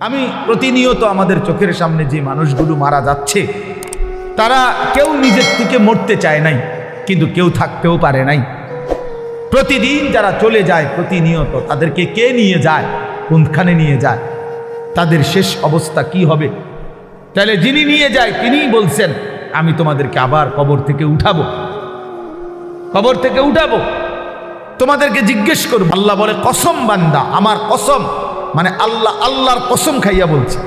আমি প্রতিনিয়ত আমাদের চোখের সামনে যে মানুষগুলো মারা যাচ্ছে, তারা কেউ নিজের থেকে মরতে চায় নাই, কিন্তু কেউ থাকতেও পারে নাই। প্রতিদিন যারা চলে যায় প্রতিনিয়ত, তাদেরকে কে নিয়ে যায়, কোনখানে নিয়ে যায়, তাদের শেষ অবস্থা কি হবে? তাহলে যিনি নিয়ে যায়, তিনিই বলছেন, আমি তোমাদেরকে আবার কবর থেকে উঠাবো। কবর থেকে উঠাবো। তোমাদেরকে জিজ্ঞেস করব। আল্লাহ বলে, কসম বান্দা, আমার কসম। মানে আল্লাহ, আল্লাহর কসম খাইয়া বলছে।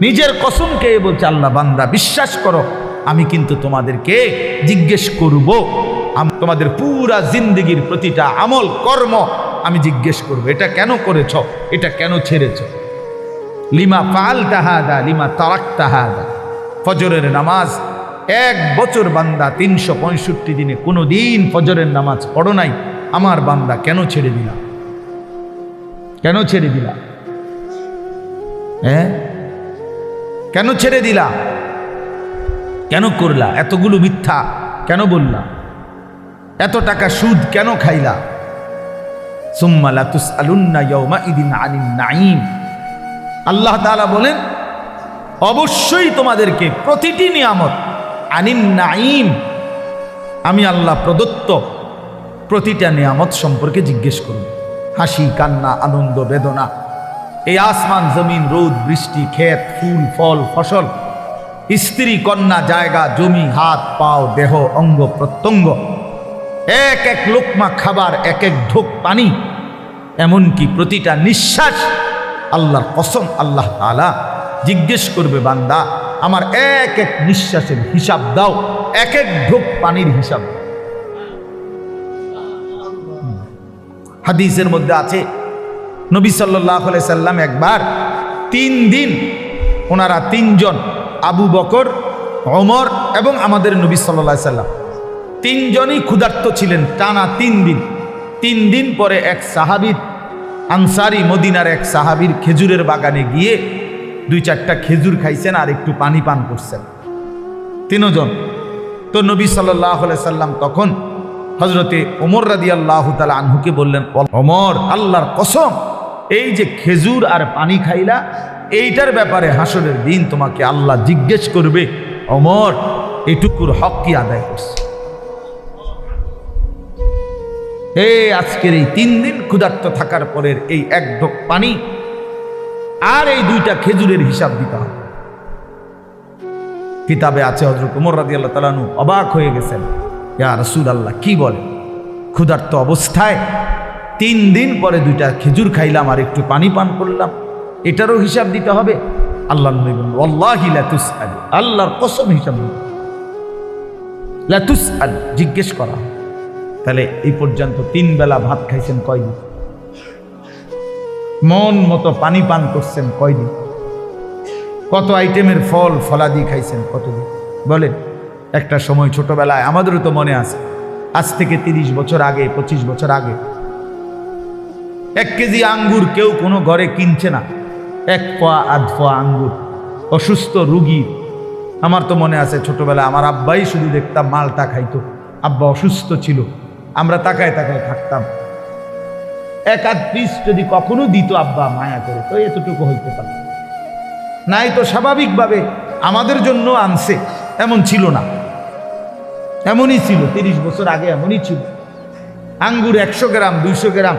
নিজের কসম খেয়ে বলছে, আল্লাহ বান্দা, বিশ্বাস করো, আমি কিন্তু তোমাদেরকে জিজ্ঞেস করব। আম- তোমাদের পুরা জিন্দগির প্রতিটা আমল, কর্ম আমি জিজ্ঞেস করব, এটা কেন করেছ? এটা কেন ছেড়েছ? লিমা পাল তাহাদা লিমা তারাক তাহাদা ফজরের নামাজ, এক বছর বান্দা তিনশো পঁয়ষট্টি দিনে কোনো দিন ফজরের নামাজ পড়ো নাই। আমার বান্দা কেন ছেড়ে দিলা? কেন ছেড়ে দিলা? হ্যাঁ? কেন ছেড়ে দিলা? কেন করলা? এতগুলো মিথ্যা কেন বললা? এত টাকা সুদ কেন খাইলা? সুম্মালা তুস আলুন্না ইয়মা ইদিন আলিন নাইম আল্লাহ তাআলা বলেন, অবশ্যই তোমাদেরকে প্রতিটি নিয়ামত আনিন নাইম আমি আল্লাহ প্রদত্ত প্রতিটা নিয়ামত সম্পর্কে জিজ্ঞেস করব। হাসি, কান্না, আনন্দ, বেদনা। এই আসমান, জমিন, রোদ, বৃষ্টি, ক্ষেত, ফুল, ফল, ফসল। স্ত্রী, কন্যা, জায়গা, জমি, হাত, পাও, দেহ, অঙ্গ, প্রত্যঙ্গ। এক এক লোকমা খাবার, এক এক ঢোক পানি। এমনকি প্রতিটা নিঃশ্বাস আল্লাহর কসম, আল্লাহ তাআলা জিজ্ঞেস করবে, বান্দা, আমার এক এক নিঃশ্বাসের হিসাব দাও, এক এক ঢোক পানির হিসাব। দাও। হাদিসের মধ্যে আছে, নবী সাল্লাহ সাল্লাম একবার তিন দিন ওনারা তিনজন, আবু বকর অমর এবং আমাদের নবী সাল্লাহ সাল্লাম, তিনজনই ক্ষুধার্ত ছিলেন টানা তিন দিন। তিন দিন পরে এক সাহাবির, আনসারি মদিনার এক সাহাবির খেজুরের বাগানে গিয়ে দুই চারটা খেজুর খাইছেন আর একটু পানি পান করছেন। তিনজন। তো নবী সাল্লাহ সাল্লাম তখন হজরতে ওমর রাদি আল্লাহ তালা আনহুকে বললেন অমর আল্লাহর কসম, এই যে খেজুর আর পানি খাইলা, এইটার ব্যাপারে হাসরের দিন তোমাকে আল্লাহ জিজ্ঞেস করবে অমর এটুকুর হক কি আদায় করছে? এই আজকের এই তিন দিন ক্ষুধার্ত থাকার পরের এই এক ঢোক পানি, আর এই দুইটা খেজুরের হিসাব দিতে হবে। কিতাবে আছে হজরত উমর রাদি আল্লাহ তালানু অবাক হয়ে গেছেন। রসুল আল্লাহ কি বলে? ক্ষুধার্ত অবস্থায় তিন দিন পরে দুইটা খেজুর খাইলাম আর একটু পানি পান করলাম। এটারও হিসাব দিতে হবে। আল্লাহ নবী বললেন, "ওয়াল্লাহি লাতুস আল আল্লাহর কসম হিসাব। লাতুস আল জিজ্ঞেস করা। তাহলে এই পর্যন্ত তিন বেলা ভাত খাইছেন কয়দিন? মন মতো পানি পান করছেন কয়দিন? কত আইটেমের ফল ফলাদি খাইছেন কতদিন? বলেন। একটা সময় ছোটবেলায়, আমাদেরও তো মনে আছে, আজ থেকে তিরিশ বছর আগে, পঁচিশ বছর আগে, এক কেজি আঙ্গুর কেউ কোনো ঘরে কিনছে না, এক পোয়া আধ পোয়া আঙ্গুর, অসুস্থ রুগী, আমার তো মনে আছে ছোটবেলায় আমার আব্বাই শুধু দেখতাম মালটা খাইতো, আব্বা অসুস্থ ছিল, আমরা তাকায় তাকায় থাকতাম, এক আধ পিস যদি কখনো দিত আব্বা মায়া করে, তো এতটুকু হইতে পারে নাই তো স্বাভাবিকভাবে আমাদের জন্য আনছে, এমন ছিল না। এমনই ছিল, তিরিশ বছর আগে এমনই ছিল। আঙ্গুর একশো গ্রাম, দুইশো গ্রাম।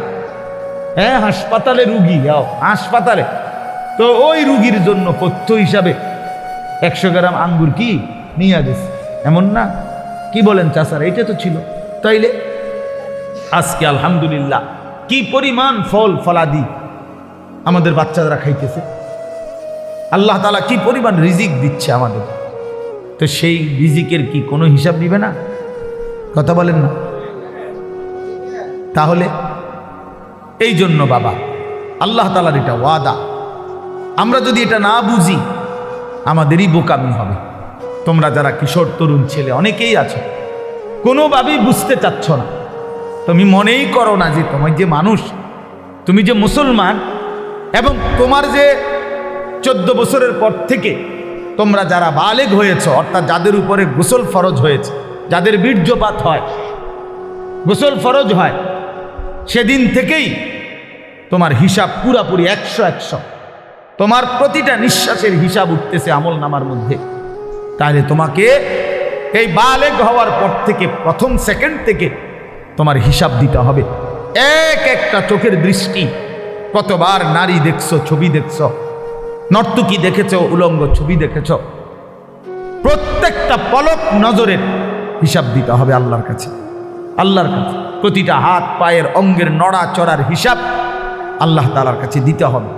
হ্যাঁ হাসপাতালে রুগী, যাও, হাসপাতালে। তো ওই রুগীর জন্য পথ্য হিসাবে একশো গ্রাম আঙ্গুর কি নিয়ে গেছে? এমন না? কি বলেন চাষার এইটা তো ছিল। তাইলে আজকে আলহামদুলিল্লাহ কি পরিমাণ ফল ফলাদি আমাদের বাচ্চারা খাইতেছে। আল্লাহ তালা কি পরিমাণ রিজিক দিচ্ছে আমাদের। তো সেই রিজিকের কি কোনো হিসাব দিবে না? কথা বলেন না। তাহলে এই জন্য বাবা, আল্লাহ তালার এটা ওয়াদা। আমরা যদি এটা না বুঝি, আমাদেরই বোকামি হবে। তোমরা যারা কিশোর, তরুণ ছেলে, অনেকেই আছো, কোনোভাবেই বুঝতে চাচ্ছ না। তুমি মনেই করো না যে তোমার যে মানুষ, তুমি যে মুসলমান, এবং তোমার যে চোদ্দ বছরের পর থেকে তোমরা যারা বালেগ হয়েছ, অর্থাৎ যাদের উপরে গোসল ফরজ হয়েছে, যাদের বীর্যপাত হয়, গোসল ফরজ হয়, সেদিন থেকেই তোমার হিসাব পুরাপুরি একশো একশো। তোমার প্রতিটা নিঃশ্বাসের হিসাব উঠতেছে আমল নামার মধ্যে। তাহলে তোমাকে এই বালেগ হওয়ার পর থেকে, প্রথম সেকেন্ড থেকে তোমার হিসাব দিতে হবে। এক একটা চোখের দৃষ্টি, কতবার নারী দেখছ, ছবি দেখছ নর্তকী দেখেছ, উলঙ্গ ছবি দেখেছ। প্রত্যেকটা পলক নজরের হিসাব দিতে হবে আল্লাহর কাছে। আল্লাহর কাছে। প্রতিটা হাত, পায়ের অঙ্গের নড়া চড়ার হিসাব আল্লাহ তালার কাছে দিতে হবে।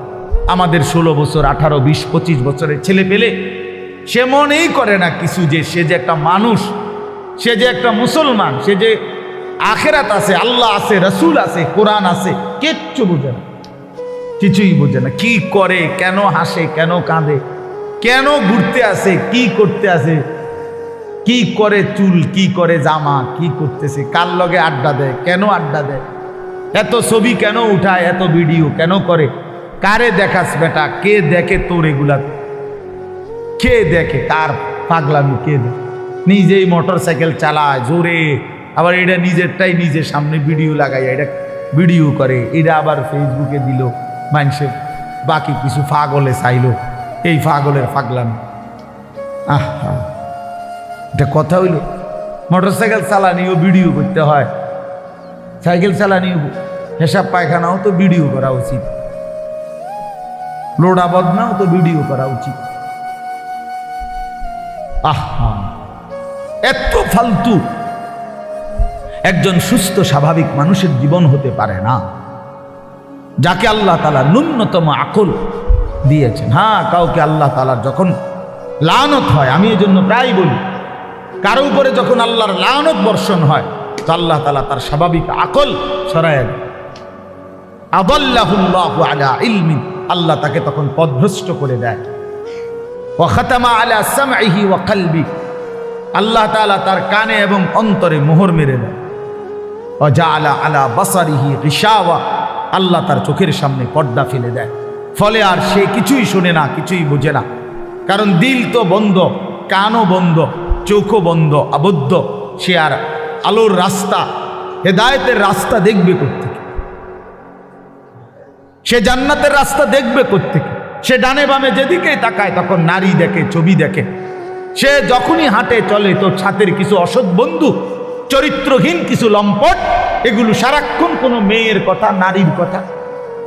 আমাদের ষোলো বছর, আঠারো, বিশ, পঁচিশ বছরের ছেলে পেলে সে মনেই করে না কিছু যে সে যে একটা মানুষ, সে যে একটা মুসলমান, সে যে আখেরাত আছে, আল্লাহ আছে, রসুল আছে, কোরআন আছে, কিচ্ছু বুঝে না। কিছুই বোঝে না। কি করে, কেন হাসে, কেন কাঁদে, কেন ঘুরতে আসে, কি করতে আসে, কি করে চুল, কি করে জামা, কি করতেছে, কার লগে আড্ডা দেয়, কেন আড্ডা দেয়, এত ছবি কেন উঠায়, এত ভিডিও কেন করে, কারে দেখাস বেটা, কে দেখে তোর এগুলা? কে দেখে, কার পাগলামি কে দেখে? নিজেই মোটর সাইকেল চালায়, জোরে, আবার এটা নিজেরটাই নিজের সামনে ভিডিও লাগাই এটা ভিডিও করে, এটা আবার ফেসবুকে দিল। মানুষে বাকি কিছু ফাগলে চাইলো। এই ফাগলের ফাগলামি। আহ। এটা কথা হইল। মোটর সাইকেল চালানিও ভিডিও করতে হয়। সাইকেল চালানিও হেসাব পায়খানাও তো ভিডিও করা উচিত। লোডা বদনাও তো ভিডিও করা উচিত। আহা। এত ফালতু। একজন সুস্থ স্বাভাবিক মানুষের জীবন হতে পারে না। যাকে আল্লাহ তালা ন্যূনতম আকল দিয়েছেন। হ্যাঁ কাউকে আল্লাহ তালার যখন লানত হয়, আমি এই জন্য প্রায় বলি, কারও উপরে যখন আল্লাহর লানত বর্ষণ হয়, তো আল্লাহ তালা তার স্বাভাবিক আকল সরায় আল্লাহ তাকে তখন পদভ্রষ্ট করে দেয়। আলা আল্লাহ তাআলা তার কানে এবং অন্তরে মোহর মেরে দেয়। অজাআলা আলা আলা বাসারিহি গিশাওয়া আল্লাহ তার চোখের সামনে পর্দা ফেলে দেয়। ফলে আর সে কিছুই শোনে না, কিছুই বোঝে না। কারণ দিল তো বন্ধ, কানও বন্ধ, চোখও বন্ধ, আবদ্ধ। সে আর আলোর রাস্তা, হেদায়েতের রাস্তা দেখবে কোত্থেকে? সে জান্নাতের রাস্তা দেখবে কোত্থেকে? সে ডানে বামে যেদিকেই তাকায়, তখন নারী দেখে, ছবি দেখে। সে যখনই হাঁটে, চলে তো ছাতের কিছু অসৎ বন্ধু চরিত্রহীন কিছু লম্পট, এগুলো সারাক্ষণ কোনো মেয়ের কথা, নারীর কথা।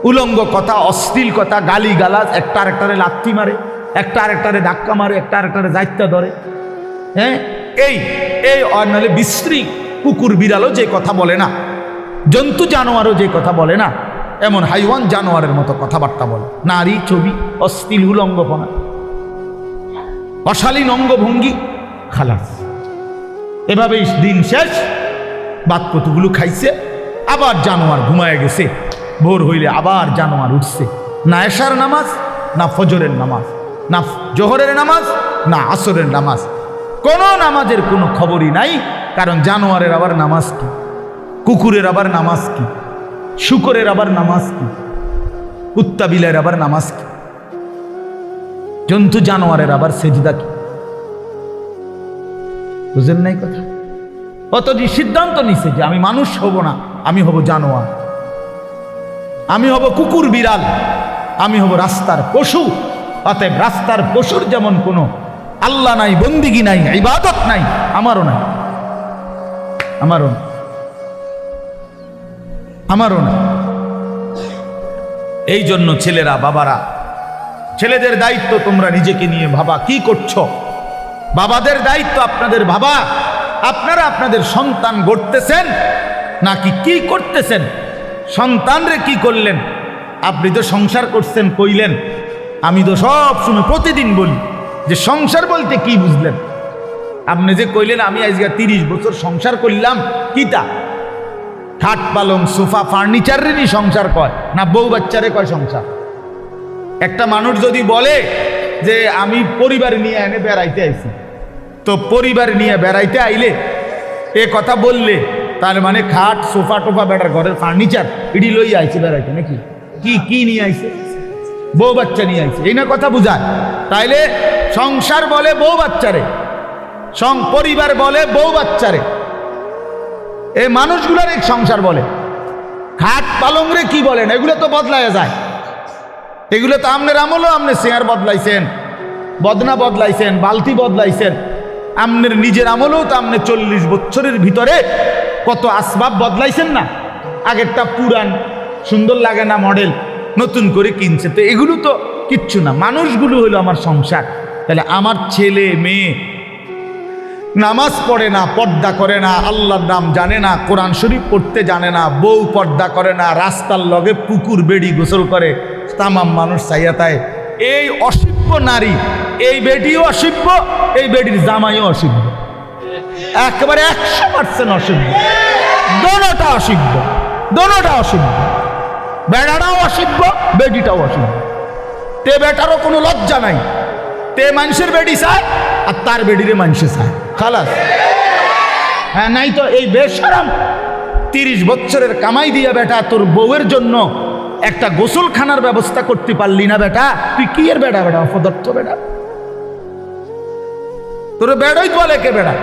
উলঙ্গ কথা, অশ্লীল কথা গালি গালাজ একটা আরেকটারে লাথি মারে, একটা আরেকটারে ধাক্কা মারে, একটা আরেকটারে দায়িত্ব ধরে। হ্যাঁ? এই এই নাহলে বিশ্রী কুকুর বিড়ালও যে কথা বলে না, জন্তু জানোয়ারও যে কথা বলে না, এমন হাইওয়ান জানোয়ারের মতো কথাবার্তা বলে। নারী, ছবি, অশ্লীল উলঙ্গপনা। অশালীন অঙ্গভঙ্গি, খালাস। এভাবেই দিন শেষ। বাদ কতগুলো খাইছে, আবার জানোয়ার ঘুমায় গেছে। ভোর হইলে আবার জানোয়ার উঠছে। না এশার নামাজ, না ফজরের নামাজ, না জোহরের নামাজ, না আসরের নামাজ। কোনো নামাজের কোনো খবরই নাই, কারণ জানোয়ারের আবার নামাজ কি? কুকুরের আবার নামাজ কি? শুকরের আবার নামাজ কি? কুত্তা বিলের আবার নামাজ কি? জন্তু জানোয়ারের আবার সেজদা কি? বুঝেন নাই কথা? অতটি সিদ্ধান্ত নিছে যে আমি মানুষ হব না, আমি হব জানোয়ার। আমি হব কুকুর বিড়াল, আমি হব রাস্তার পশু। অতএব রাস্তার পশুর যেমন কোনো আল্লাহ নাই, বন্দিগি নাই, ইবাদত নাই, আমারও নাই। আমারও না আমারও না এই জন্য ছেলেরা, বাবারা, ছেলেদের দায়িত্ব তোমরা নিজেকে নিয়ে ভাবা, কি করছ? বাবাদের দায়িত্ব আপনাদের বাবা। আপনারা আপনাদের সন্তান গড়তেছেন, নাকি কি করতেছেন? সন্তানরে কি করলেন? আপনি তো সংসার করছেন, কইলেন। আমি তো সব সময় প্রতিদিন বলি যে সংসার বলতে কি বুঝলেন? আপনি যে কইলেন, আমি আজকে তিরিশ বছর সংসার করলাম, কিতা? খাট পালং, সোফা, ফার্নিচারেরই সংসার কয়, না বউ বাচ্চারে কয় সংসার? একটা মানুষ যদি বলে যে আমি পরিবার নিয়ে এনে বেড়াইতে আইছি। তো পরিবার নিয়ে বেড়াইতে আইলে এ কথা বললে, তার মানে খাট, সোফা টোফা বেটার ঘরের ফার্নিচার ইডি লই আইছে বেড়াইতে নাকি? কি কি নিয়ে আইছে? বউ বাচ্চা নিয়ে আইছে। এই না কথা বুঝায়। তাইলে সংসার বলে বউ বাচ্চারে, সং পরিবার বলে বউ বাচ্চারে। এই মানুষগুলোর এক সংসার বলে। খাট পালংরে কি বলেন? এগুলো তো বদলায় যায়। এগুলো তো আমনের আমলও আপনি শেয়ার বদলাইছেন, বদনা বদলাইছেন, বালতি বদলাইছেন। আমনের নিজের আমলেও তো আপনি চল্লিশ বছরের ভিতরে কত আসবাব বদলাইছেন না? আগেরটা পুরান, সুন্দর লাগে না মডেল, নতুন করে কিনছে। তো এগুলো তো কিচ্ছু না, মানুষগুলো হলো আমার সংসার। তাহলে আমার ছেলে, মেয়ে, নামাজ পড়ে না, পর্দা করে না, আল্লাহর নাম জানে না, কোরআন শরীফ পড়তে জানে না, বউ পর্দা করে না, রাস্তার লগে পুকুর, বেড়ি গোসল করে তামাম মানুষ চাইয়াতায় এই অসিব্য নারী, এই বেটিও অসিব্য এই বেটির জামাইও অসিব্য একেবারে একশো পার্সেন্ট অসিব্য দোনোটা অসিব্য দোনোটা অসভ্য বেড়াটাও অসিব্য বেটিটাও অসিব্য তে বেটারও কোনো লজ্জা নাই। তে মানুষের বেডি চায়, আর তার বেডিরে মানুষে চায়। খালাস। হ্যাঁ নাই তো এই বেসরম তিরিশ বছরের কামাই দিয়া বেটা তোর বউয়ের জন্য একটা গোসলখানার ব্যবস্থা করতে পারলি না বেটা। তুই কি এর বেটা বেটা অপদার্থ বেটা তোর বেড়ই বলে কে বেড়া?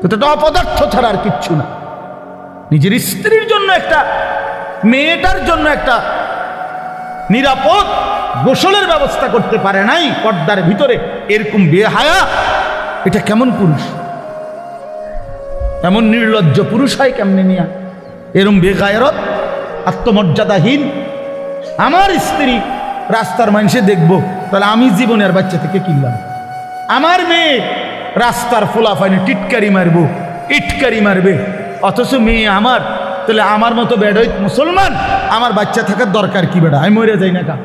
তো তো অপদার্থ ছাড়া আর কিচ্ছু না। নিজের স্ত্রীর জন্য একটা, মেয়েটার জন্য একটা নিরাপদ গোসলের ব্যবস্থা করতে পারে নাই, পর্দার ভিতরে। এরকম বেহায়া, এটা কেমন পুরুষ? এমন নির্লজ্জ পুরুষ হয় কেমনে নিয়া এরম বেগায়রত আত্মমর্যাদাহীন। আমার স্ত্রী রাস্তার মানুষে দেখব, তাহলে আমি জীবনের বাচ্চা থেকে কিনলাম। আমার মেয়ে রাস্তার ফোলাফাইনে টিটকারি মারবো, ইটকারি মারবে। অথচ মেয়ে আমার, তাহলে আমার মতো বেডইত মুসলমান, আমার বাচ্চা থাকার দরকার কি বেড়া? আমি মরে যাই না কা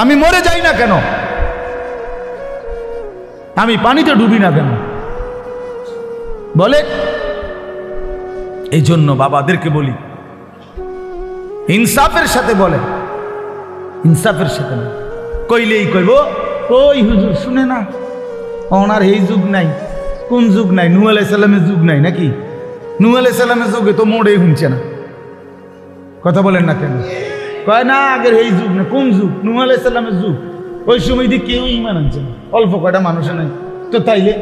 আমি মরে যাই না কেন? আমি পানিতে ডুবি না কেন? বলে এই জন্য বাবাদেরকে বলি, ইনসাফের সাথে বলে। ইনসাফের সাথে কইলেই কইব, ওই হুজুর, শুনে না, ওনার এই যুগ নাই, কোন যুগ নাই নু আলাইসাল্লামের যুগ নাই নাকি? নু আলাইসাল্লামের যুগে তো মোড়েই শুনছে না। কথা বলেন না কেন? কয়, না, আগের এই যুগ না, কোন যুগ? নু আলাইসাল্লামের যুগ। ওই সময় দিয়ে কেউ ইমান আনছে না। অল্প কয়টা মানুষের নাই। তো তাইলে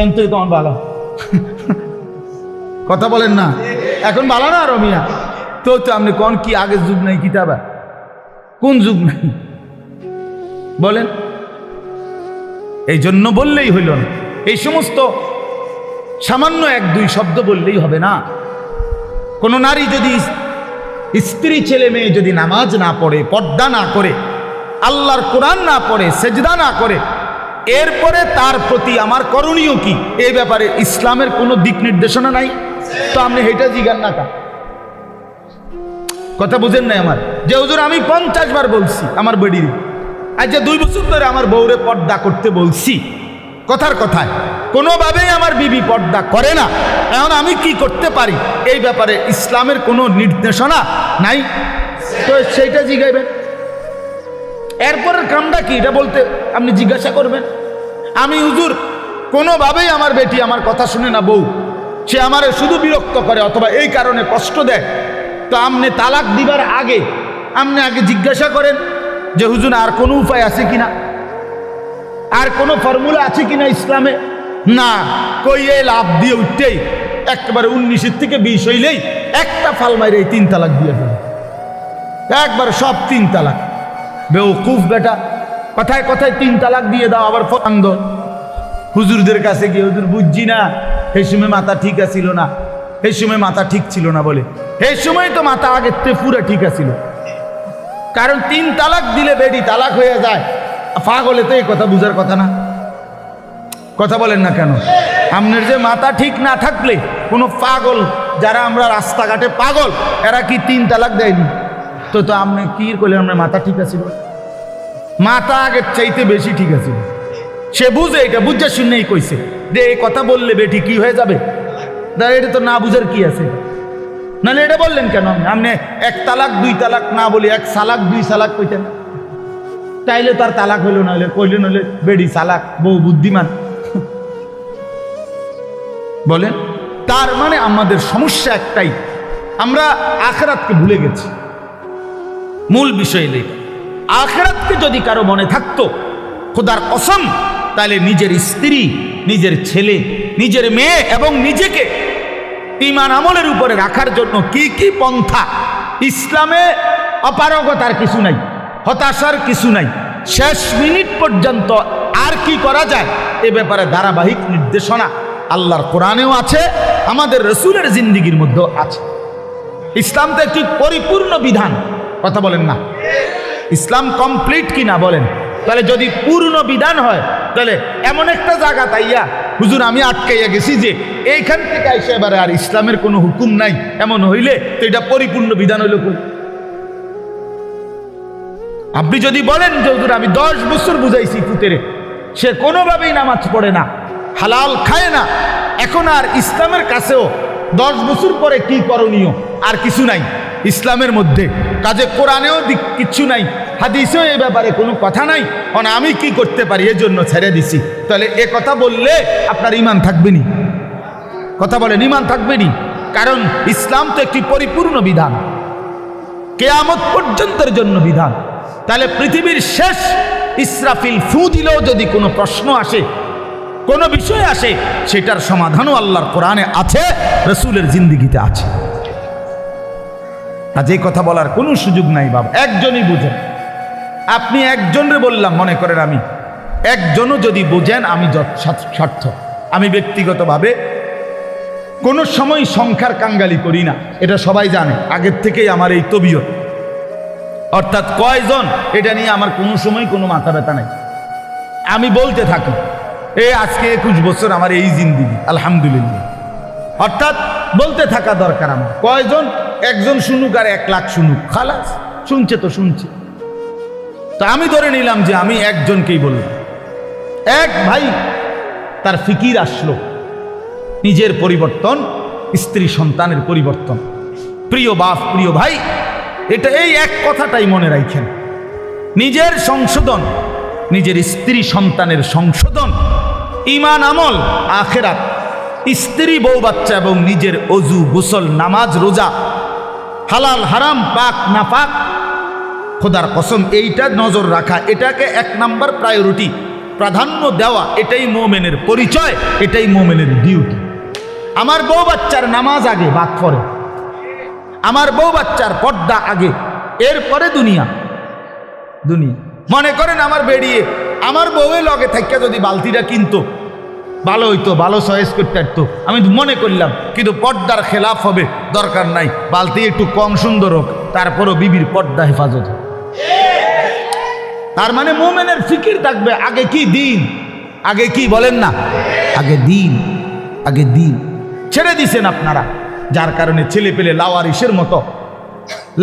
এম তো তোমার ভালো কথা বলেন না। এখন ভালো না রমিয়া? তো তো আপনি কোন কি আগের যুগ নাই কিতাবা? কোন যুগ নাই? বলেন। এই জন্য বললেই হইল না। এই সমস্ত সামান্য এক দুই শব্দ বললেই হবে না। কোনো নারী যদি স্ত্রী, ছেলে, মেয়ে যদি নামাজ না পড়ে, পর্দা না করে, আল্লাহর কোরআন না পড়ে, সেজদা না করে, এরপরে তার প্রতি আমার করণীয় কি? এই ব্যাপারে ইসলামের কোনো দিক নির্দেশনা নাই। তো আপনি হেটা জিগান না কা কথা বুঝেন নাই আমার? যে হুজুর, আমি পঞ্চাশ বার বলছি আমার বেডির। আজ যে দুই বছর ধরে আমার বউরে পর্দা করতে বলছি। কথার কথায়। কোনোভাবেই আমার বিবি পর্দা করে না। এখন আমি কি করতে পারি? এই ব্যাপারে ইসলামের কোনো নির্দেশনা নাই। তো সেইটা জিগাইবেন। এরপরের কামটা কি? এটা বলতে আপনি জিজ্ঞাসা করবেন। আমি হুজুর, কোনোভাবেই আমার বেটি আমার কথা শুনে না বউ। সে আমারে শুধু বিরক্ত করে অথবা এই কারণে কষ্ট দেয়। তো আপনি তালাক দিবার আগে আপনি আগে জিজ্ঞাসা করেন যে, হুজুর, আর কোনো উপায় আছে কিনা? আর কোনো ফর্মুলা আছে কিনা ইসলামে? না, কই এই লাভ দিয়ে উঠতেই একেবারে উনিশের থেকে বিশ হইলেই একটা ফাল মাইরে তিন তালাক দিয়ে ফেলে। একবার সব তিন তালাক। বেউকুফ বেটা, কথায় কথায় তিন তালাক দিয়ে দাও, আবার ফতাঙ্গ হুজুরদের কাছে গিয়ে, হুজুর, বুঝছি না। এই সময় মাথা ঠিক আছিল না। এই সময় মাথা ঠিক ছিল না বলে। এই সময় তো মাথা আগের থেকে পুরো ঠিক আছিল। কারণ তিন তালাক দিলে বেডি তালাক হয়ে যায়। পাগলে তো এই কথা বুঝার কথা না। কথা বলেন না কেন? আপনার যে মাথা ঠিক না থাকলে কোনো পাগল, যারা আমরা রাস্তাঘাটে পাগল, এরা কি তিন তালাক দেয়নি? তো তো আপনি কি করলেন? আপনার মাথা ঠিক আছিল? মাথা আগের চাইতে বেশি ঠিক আছিল। সে বুঝে এটা, বুঝে শুনেই কইছে। যে এই কথা বললে বেটি, কি হয়ে যাবে? দাদা এটা তো না বুঝার কি আছে? নাহলে এটা বললেন কেন আপনি? এক তালাক, দুই তালাক না বলি এক সালাক, দুই সালাক কইতেন। তাইলে তার তালাক হইল নাহলে কইলেন হলে বেডি সালাক, বউ বুদ্ধিমান। বলেন, তার মানে আমাদের সমস্যা একটাই, আমরা আখরাতকে ভুলে গেছি। মূল বিষয় নেই আখরাতকে যদি কারও মনে থাকতো, খোদার কসম তাহলে নিজের স্ত্রী নিজের ছেলে, নিজের মেয়ে এবং নিজেকে ইমান আমলের উপরে রাখার জন্য কি কি পন্থা? ইসলামে অপারগতার কিছু নাই, হতাশার কিছু নাই। শেষ মিনিট পর্যন্ত আর কি করা যায়? এ ব্যাপারে ধারাবাহিক নির্দেশনা আল্লাহর কোরআনেও আছে, আমাদের রসুলের জিন্দিগির মধ্যেও আছে। ইসলাম তো একটি পরিপূর্ণ বিধান, কথা বলেন না। ইসলাম কমপ্লিট কি না বলেন? তাহলে যদি পূর্ণ বিধান হয়, তাহলে এমন একটা জায়গা তাইয়া, হুজুর, আমি আটকাইয়া গেছি যে এইখান থেকে এসে এবারে আর ইসলামের কোনো হুকুম নাই, এমন হইলে তো এটা পরিপূর্ণ বিধান হইল আপনি যদি বলেন যে, হুজুর, আমি দশ বছর বুঝাইছি পুতেরে, সে কোনোভাবেই নামাজ পড়ে না, হালাল খায় না, এখন আর ইসলামের কাছেও দশ বছর পরে কি করণীয়? আর কিছু নাই। ইসলামের মধ্যে। কাজে কোরআনেও কিচ্ছু নাই। হাদিসেও এ ব্যাপারে কোনো কথা নাই। কারণ আমি কি করতে পারি? এর জন্য ছেড়ে দিছি। তাহলে এ কথা বললে আপনার ইমান থাকবেনি কথা বলেন, ইমান থাকবেনি কারণ ইসলাম তো একটি পরিপূর্ণ বিধান। কেয়ামত পর্যন্তের জন্য বিধান। তাহলে পৃথিবীর শেষ ইসরাফিল ফু দিলেও যদি কোনো প্রশ্ন আসে কোনো বিষয় আসে, সেটার সমাধানও আল্লাহর কোরআনে আছে, রসুলের জিন্দিগিতে আছে। এই কথা বলার কোনো সুযোগ নাই বাবা। একজনই বুঝেন। আপনি একজনরে বললাম, মনে করেন আমি। একজনও যদি বোঝেন, আমি স্বার্থ আমি ব্যক্তিগতভাবে কোনো সময় সংখ্যার কাঙ্গালি করি না। এটা সবাই জানে। আগের থেকেই আমার এই তবিয়ত। অর্থাৎ কয়জন, এটা নিয়ে আমার কোনো সময় কোনো মাথা ব্যথা নাই। আমি বলতে থাকি এ আজকে একুশ বছর আমার এই জিন্দিগি, আলহামদুলিল্লাহ। অর্থাৎ বলতে থাকা দরকার আমার। কয়জন? একজন শুনুক আর এক লাখ শুনুক। খালাস, শুনছে তো শুনছে। তো আমি ধরে নিলাম যে আমি একজনকেই বললাম। এক ভাই, তার ফিকির আসলো। নিজের পরিবর্তন, স্ত্রী সন্তানের পরিবর্তন। প্রিয় বাপ, প্রিয় ভাই, এটা এই এক কথাটাই মনে রাখেন। নিজের সংশোধন, নিজের স্ত্রী সন্তানের সংশোধন ইমান আমল, আখেরাত। স্ত্রী, বউ, বাচ্চা এবং নিজের অজু, গোসল, নামাজ, রোজা। হালাল, হারাম, পাক না পাক খোদার কসম, এইটা নজর রাখা, এটাকে এক নাম্বার প্রায়োরিটি প্রাধান্য দেওয়া, এটাই মোমেনের পরিচয়, এটাই মোমেনের ডিউটি আমার বউ বাচ্চার নামাজ আগে, বাদ পরে। আমার বউ বাচ্চার পর্দা আগে, এরপরে দুনিয়া। দুনিয়া। মনে করেন আমার বেরিয়ে আমার বউয়ের লগে থাকিয়া যদি বালতিটা কিনতো ভালো হইতো ভালো চয়েস করতে পারতো। আমি মনে করলাম, কিন্তু পর্দার খেলাফ হবে, দরকার নাই। বালতি একটু কম সুন্দর হোক, তারপরও বিবির পর্দা হেফাজত। তার মানে মোমেনের ফিকির থাকবে, আগে কি দিন? আগে কি বলেন না? আগে দিন আগে দিন। ছেড়ে দিছেন আপনারা, যার কারণে ছেলে পেলে লাওয়ারিসের মতো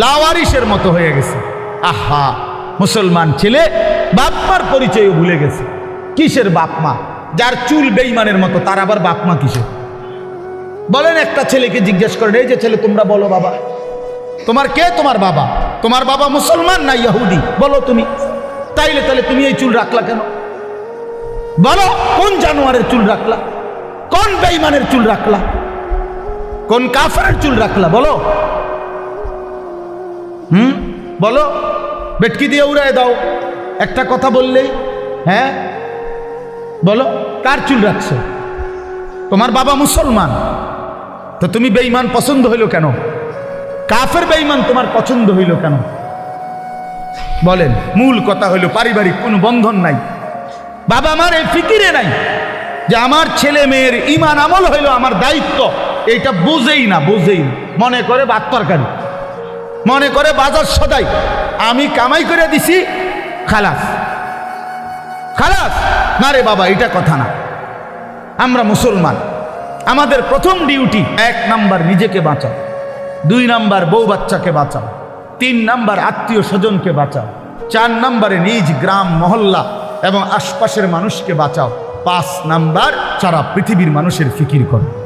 লাওয়ারিসের মতো হয়ে গেছে। আহা, মুসলমান ছেলে, বাপমার পরিচয় ভুলে গেছে। কিসের বাপমা? যার চুল বেইমানের মতো, তার আবার বাপমা কিসে? বলেন একটা ছেলেকে জিজ্ঞেস করেন, এই যে ছেলে, তোমরা বলো বাবা। তোমার কে? তোমার বাবা? তোমার বাবা মুসলমান না ইহুদি? বলো তুমি। তাইলে তাহলে তুমি এই চুল রাখলা কেন? বলো, কোন জানোয়ারের চুল রাখলা? কোন বেইমানের চুল রাখলা? কোন কাফারের চুল রাখলা? বলো। হুম? বলো। বেটকি দিয়ে উড়ায় দাও। একটা কথা বললেই হ্যাঁ? বলো, কার চুল রাখছো? তোমার বাবা মুসলমান। তো তুমি বেঈমান পছন্দ হইল কেন? কাফের বেঈমান তোমার পছন্দ হইল কেন? বলেন, মূল কথা হইল পারিবারিক কোনো বন্ধন নাই। বাবা আমার এই ফিকিরে নাই যে আমার ছেলে মেয়ের ইমান আমল হইল আমার দায়িত্ব। এইটা বোঝেই না বোঝেই না। মনে করে বাদ তরকারি। মনে করে বাজার সদাই। আমি কামাই করে দিছি খালাস। খালাস। না রে বাবা, এটা কথা না। আমরা মুসলমান। আমাদের প্রথম ডিউটি, এক নাম্বার নিজেকে বাঁচাও। দুই নাম্বার বউ বাচ্চাকে বাঁচাও। তিন নাম্বার আত্মীয় স্বজনকে বাঁচাও। চার নাম্বারে নিজ গ্রাম, মহল্লা এবং আশপাশের মানুষকে বাঁচাও। পাঁচ নাম্বার সারা পৃথিবীর মানুষের ফিকির করো।